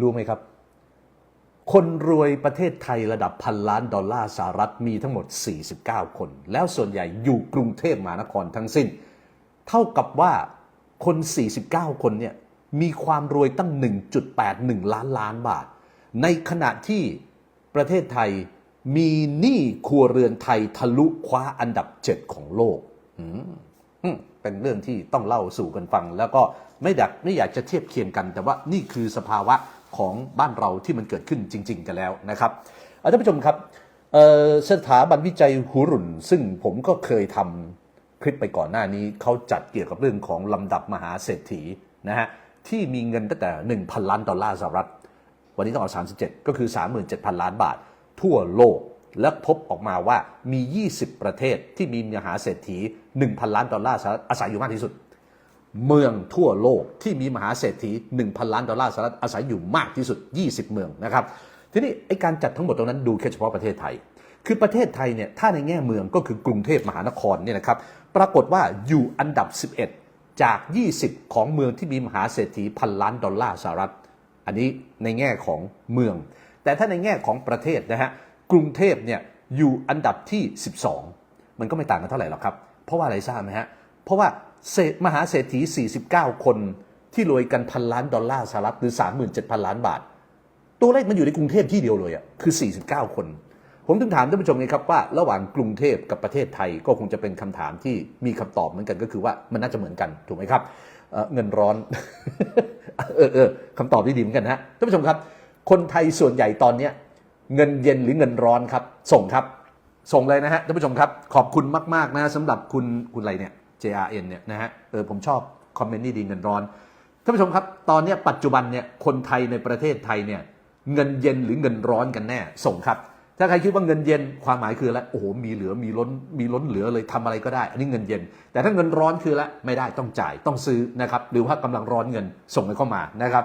รู้ไหมครับ คนรวยประเทศไทยระดับพันล้านดอลลาร์สหรัฐมีทั้งหมด 49 คน แล้วส่วนใหญ่อยู่กรุงเทพมหานครทั้งสิ้น เท่ากับว่าคน 49 คนเนี่ยมีความรวยตั้ง 1.81 ล้านล้านบาท ในขณะที่ประเทศไทยมีหนี้ครัวเรือนไทยทะลุคว้าอันดับ 7 ของโลก เป็นเรื่องที่ต้องเล่าสู่กันฟัง แล้วก็ไม่ดักไม่อยากจะเทียบเคียงกัน แต่ว่านี่คือสภาวะ ของบ้านเราที่มันเกิดขึ้นจริง ๆ กันแล้วนะครับเอาท่านผู้ชมครับสถาบันวิจัยหูรุนซึ่งผมก็เคยทำคลิปไปก่อนหน้านี้เขาจัดเกี่ยวกับเรื่องของลำดับมหาเศรษฐีนะฮะที่มีเงินตั้งแต่ 1,000 ล้านดอลลาร์สหรัฐ วันนี้ต้องเอา 37 ก็คือ 37,000 ล้านบาท ทั่วโลกและพบออกมาว่ามี 20 ประเทศที่มีมหาเศรษฐี 1,000 ล้านดอลลาร์สหรัฐอาศัยอยู่มากที่สุด เมืองทั่วโลกที่มีมหาเศรษฐี 1,000 ล้านดอลลาร์สหรัฐอาศัยอยู่มากที่สุด 20 เมืองนะครับทีนี้ไอการจัดทั้งหมดตรงนั้นดูแค่เฉพาะประเทศไทย คือประเทศไทยเนี่ยถ้าในแง่เมืองก็คือกรุงเทพมหานครเนี่ยนะครับปรากฏว่าอยู่อันดับ 11 จาก 20 ของเมืองที่มีมหาเศรษฐีพันล้านดอลลาร์สหรัฐ อันนี้ในแง่ของเมือง แต่ถ้าในแง่ของประเทศนะฮะกรุงเทพเนี่ยอยู่อันดับที่ 12 มันก็ไม่ต่างกันเท่าไหร่หรอกครับ เพราะว่าอะไรทราบไหมฮะเพราะว่า เศษมหาเศรษฐี 49 คนที่รวยกันพันล้านดอลลาร์สหรัฐหรือ 37,000 ล้านบาท ตัวเลขมันอยู่ในกรุงเทพที่เดียวเลยอะคือ 49 คน ผมถึงถามท่านผู้ชมไงครับว่า ระหว่างกรุงเทพกับประเทศไทยก็คงจะเป็นคำถามที่มีคำตอบเหมือนกันก็คือว่ามันน่าจะเหมือนกันถูกไหมครับเเงินร้อน เออเออคำตอบที่ดีเหมือนกันนะฮะท่านผู้ชมครับ คนไทยส่วนใหญ่ตอนเนี้ยเงินเย็นหรือเงินร้อนครับ ส่งครับ ส่งเลยนะฮะท่านผู้ชมครับ ขอบคุณมากๆนะสำหรับคุณคุณอะไรเนี่ย JRN เนี่ยนะฮะเออผมชอบคอมเมนต์นี่ดีเงินร้อนท่านผู้ชมครับ ตอนนี้ปัจจุบันเนี่ยคนไทยในประเทศไทยเนี่ยเงินเย็นหรือเงินร้อนกันแน่ส่งครับ ถ้าใครคิดว่าเงินเย็นความหมายคืออะไรโอ้โหมีเหลือมีล้นมีล้นเหลือเลยทำอะไรก็ได้ อันนี้เงินเย็น แต่ถ้าเงินร้อนคือละไม่ได้ต้องจ่ายต้องซื้อนะครับหรือว่ากำลังร้อนเงินส่งเข้ามานะครับ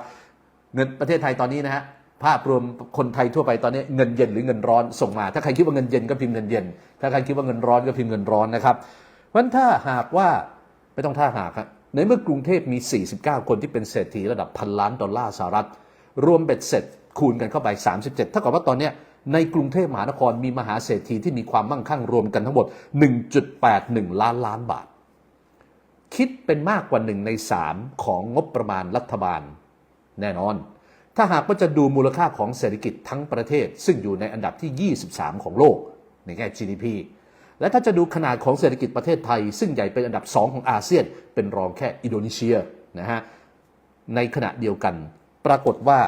เงินประเทศไทยตอนนี้นะฮะภาพรวมคนไทยทั่วไปตอนนี้เงินเย็นหรือเงินร้อนส่งมา ถ้าใครคิดว่าเงินเย็นก็พิมพ์เงินเย็น ถ้าใครคิดว่าเงินร้อนก็พิมพ์เงินร้อนนะครับ เพราะฉะนั้นถ้าหากว่าไม่ต้องถ้าหากครับในเมื่อกรุงเทพมี 49 คนที่เป็นเศรษฐีระดับพันล้านดอลลาร์สหรัฐ รวมเบ็ดเสร็จคูณกันเข้าไป 37เท่ากับว่าตอนนี้ในกรุงเทพมหานครมีมหาเศรษฐีที่มีความมั่งคั่งรวมกันทั้งหมด 1.81 ล้านล้านบาท คิดเป็นมากกว่าหนึ่งในสามของงบประมาณรัฐบาล แน่นอน ถ้าหากว่าจะดูมูลค่าของเศรษฐกิจทั้งประเทศ ซึ่งอยู่ในอันดับที่ 23 ของโลก ในแง่ GDP และถ้าจะดูขนาดของเศรษฐกิจประเทศไทย ซึ่งใหญ่เป็นอันดับ 2 ของอาเซียน เป็นรองแค่อินโดนีเซียนะฮะในขณะเดียวกัน ปรากฏว่า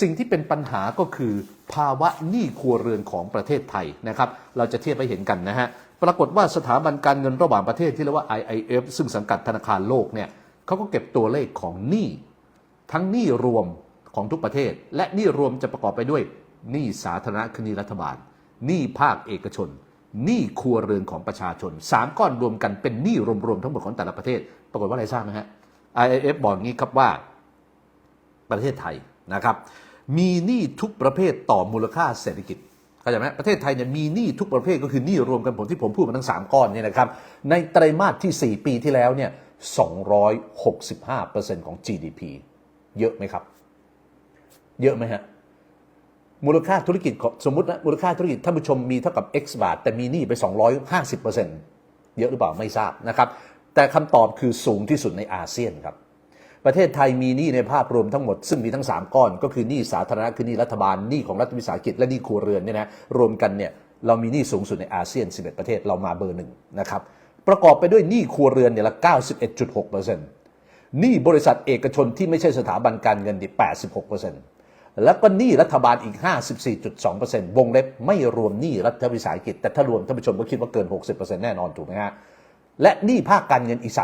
สิ่งที่เป็นปัญหาก็คือภาวะหนี้ครัวเรือนของประเทศไทยนะครับ เราจะเทียบไปเห็นกันนะฮะ ปรากฏว่าสถาบันการเงินระหว่างประเทศที่เรียกว่า IIF ซึ่งสังกัดธนาคารโลกเนี่ยเขาก็เก็บตัวเลขของหนี้ทั้งหนี้รวมของทุกประเทศ และหนี้รวมจะประกอบไปด้วยหนี้สาธารณะคือหนี้รัฐบาลหนี้ภาคเอกชน หนี้ครัวเรือนของประชาชนสามก้อนรวมกันเป็นหนี้รวมๆทั้งหมดของแต่ละประเทศ ปรากฏว่าอะไรทราบไหมฮะ IIF บอกงี้ครับว่าประเทศไทยนะครับ มีหนี้ทุกประเภทต่อมูลค่าเศรษฐกิจเข้าใจไหมประเทศไทยเนี่ยมีหนี้ทุกประเภทก็คือหนี้รวมกันผมที่ผมพูดมาทั้ง 3 ก้อนเนี่ยนะครับ ในไตรมาสที่ 4 ปีที่แล้วเนี่ย265%ของ GDP เยอะไหมครับ เยอะไหมฮะ มูลค่าธุรกิจสมมตินะมูลค่าธุรกิจท่านผู้ชมมีเท่ากับ X บาท แต่มีหนี้ไป 250%เยอะหรือเปล่าไม่ทราบนะครับ แต่คำตอบคือสูงที่สุดในอาเซียนครับ ประเทศไทยมีหนี้ในภาพรวมทั้งหมด ซึ่งมีทั้ง 3 ก้อน ก็คือหนี้สาธารณะคือหนี้รัฐบาลหนี้ของรัฐวิสาหกิจและหนี้ครัวเรือนเนี่ยนะรวมกันเนี่ยเรามีหนี้สูงสุดในอาเซียน 11 ประเทศเรามาเบอร์หนึ่งนะครับประกอบไปด้วยหนี้ครัวเรือนเนี่ยละ 91.6%หนี้บริษัทเอกชนที่ไม่ใช่สถาบันการเงินที่86% แล้วก็หนี้รัฐบาลอีก 54.2%วงเล็บไม่รวมหนี้รัฐวิสาหกิจ แต่ถ้ารวมท่านผู้ชมก็คิดว่าเกิน 60%แน่นอนถูกไหมฮะ และหนี้ภาคการเงินอีก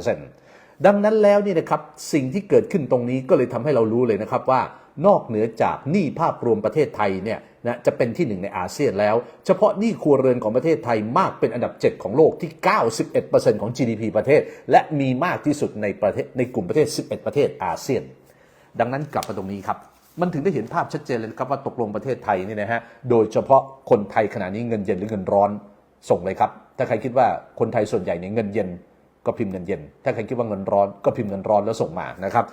32.8%ดังนั้นแล้วนี่นะครับสิ่งที่เกิดขึ้นตรงนี้ก็เลยทำให้เรารู้เลยนะครับว่านอกเหนือจากหนี้ภาพรวมประเทศไทยเนี่ยนะจะเป็นที่หนึ่งในอาเซียนแล้ว เฉพาะหนี้ครัวเรือนของประเทศไทยมากเป็นอันดับ 7 ของโลกที่ 91%ของ GDP ประเทศ และมีมากที่สุดในประเทศในกลุ่มประเทศ 11 ประเทศอาเซียน ดังนั้นกลับมาตรงนี้ครับ มันถึงได้เห็นภาพชัดเจนเลยครับว่าตกลงประเทศไทยนี่นะฮะโดยเฉพาะคนไทยขณะนี้เงินเย็นหรือเงินร้อนส่งเลยครับ ถ้าใครคิดว่าคนไทยส่วนใหญ่เนี่ยเงินเย็นก็พิมพ์เงินเย็น ถ้าใครคิดว่าเงินร้อนก็พิมพ์เงินร้อนแล้วส่งมานะครับ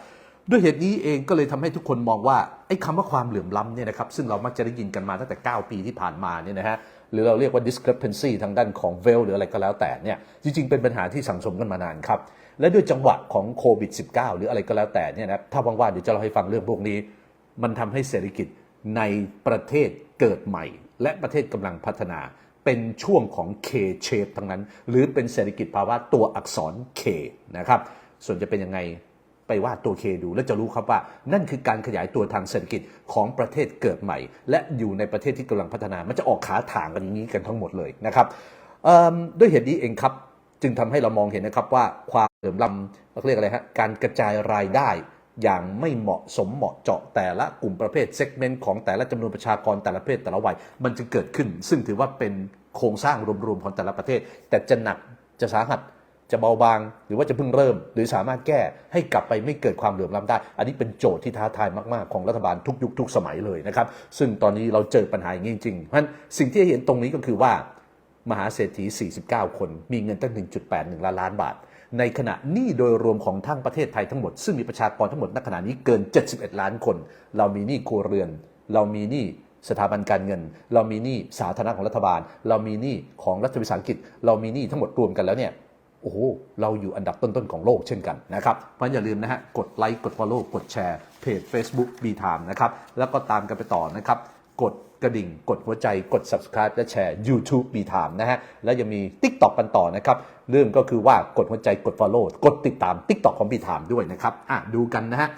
ด้วยเหตุนี้เองก็เลยทำให้ทุกคนมองว่าไอ้คำว่าความเหลื่อมล้ำเนี่ยนะครับซึ่งเรามักจะได้ยินกันมาตั้งแต่ 9 ปีที่ผ่านมาเนี่ยนะฮะหรือเราเรียกว่า discrepancy ทางด้านของ v e l หรืออะไรก็แล้วแต่เนี่ยจริงๆ เป็นปัญหาที่สังสมกันมานานครับและด้วยจังหวะของโควิด -19 หรืออะไรก็แล้วแต่เนี่ยนะถ้าว่างๆเดี๋ยวจะเล่าให้ฟังเรื่องพวกนี้ มันทำให้เศรษฐกิจในประเทศเกิดใหม่ และประเทศกำลังพัฒนา เป็นช่วงของ K shape ทั้งนั้น หรือเป็นเศรษฐกิจภาวะตัวอักษร K นะครับ ส่วนจะเป็นยังไงไปวาดตัว K ดูแล้วจะรู้ครับว่า นั่นคือการขยายตัวทางเศรษฐกิจของประเทศเกิดใหม่ และอยู่ในประเทศที่กำลังพัฒนา มันจะออกขาถางกันอย่างนี้กันทั้งหมดเลยนะครับด้วยเหตุนี้เองครับจึงทำให้เรามองเห็นนะครับว่าความเหลื่อมล้ำเราเรียกอะไรฮะการกระจายรายได้ อย่างไม่เหมาะสมเหมาะเจาะแต่ละกลุ่มประเภทเซกเมนต์ของแต่ละจำนวนประชากรแต่ละเภทแต่ละวัยมันจะเกิดขึ้น ซึ่งถือว่าเป็นโครงสร้างรวมๆของแต่ละประเทศ แต่จะหนักจะสาหัสจะเบาบาง หรือว่าจะเพิ่งเริ่ม หรือสามารถแก้ให้กลับไปไม่เกิดความเหลื่อมล้ำได้ อันนี้เป็นโจทย์ที่ท้าทายมาก ๆ ของรัฐบาลทุกยุคทุกสมัยเลยนะครับ ซึ่งตอนนี้เราเจอปัญหาอย่างนี้จริงๆเพราะฉะนั้นสิ่งที่เห็นตรงนี้ก็คือว่ามหาเศรษฐี 49 คน มีเงินตั้ง 1.81 ล้านล้านบาท ในขณะหนี้โดยรวมของทั้งประเทศไทยทั้งหมด ซึ่งมีประชากรทั้งหมดณขณะนี้เกิน 71 ล้านคน เรามีหนี้ครัวเรือน เรามีหนี้สถาบันการเงิน เรามีหนี้สาธารณะของรัฐบาล เรามีหนี้ของรัฐวิสาหกิจ เรามีหนี้ทั้งหมดรวมกันแล้วเนี่ยโอ้โห เราอยู่อันดับต้น ๆ ของโลกเช่นกันนะครับเพราะฉะนั้นอย่าลืมนะฮะ กดไลค์ กด Follow กดแชร์ เพจ Facebook b t i m e นะครับ แล้วก็ตามกันไปต่อนะครับ กดกระดิ่ง กดหัวใจ กด Subscribe และแชร์ YouTube มีถามนะฮะ แล้วยังมี TikTok กันต่อนะครับ เรื่องก็คือว่ากดหัวใจ กด Follow กดติดตาม TikTok ของบีถามด้วยนะครับ อะ ดูกันนะฮะ